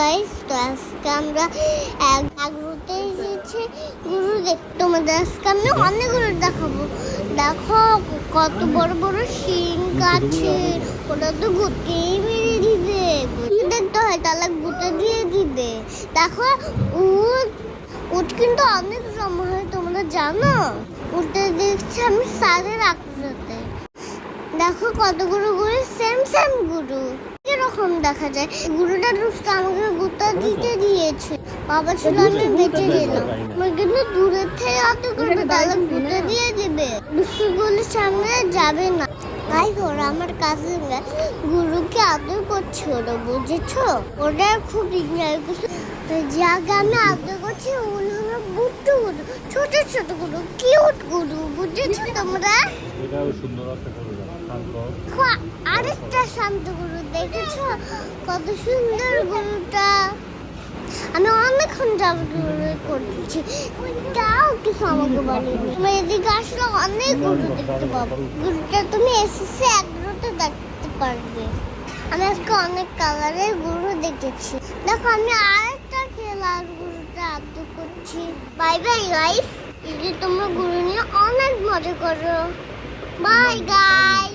Guys তো আজকে আমরা আগ্রহতে এসেছি। গুরু, দেখ, তোমাদের আজকে আমি অনেক গুরু দেখাবো। দেখো, কত বড় বড় শিং আছে ওটা তো গুতেই মেরে দিবে। দেখতে হয়, তাহলে গুতে দিয়ে দিবে। দেখো, উট উট কিন্তু অনেক জমা হয়, তোমরা জানো? উঠতে দেখছি আমি সাদের আগ্রহতে দেখো কতগুলো গুরু সেম সেম গুরু। দেখা যায়। গুরুটা দুষ্ট আমাকে গুতা দিতে দিয়েছে। বাবা ছিল আমি বেঁচে গেলাম। আমার কিন্তু দূরের থেকে অত করবে তাহলে গুতা দিয়ে দিবে। দুষ্টগুলোর সামনে যাবে না। তাই ওরা আমার কাছে গুরুকে আদর করছে ওরা বুঝেছ? ওটা খুব ইগনার যে আগে আমি আদর করছি ওগুলো হলো বুট্টু গুরু ছোট ছোট গুরু কিউট গুরু বুঝেছ তোমরা? সুন্দর একটা আরেকটা শান্ত গরু দেখেছ? কত সুন্দর গরুটা। আমি অনেকক্ষণ যাবত গরু করছি। তাও কিছু আমাকে বলেনি তুমি এদিকে আসলে অনেক গরু দেখতে পাবো। গরুটা তুমি এসেছে একগুলোতে দেখতে পারবে। আমি আজকে অনেক কালারের গরু দেখেছি। দেখো আমি আরেকটা খেলার গরুটা আদ্য করছি। বাই বাই গাইস এই যে তোমরা গরু নিয়ে অনেক মজা করো। Bye guys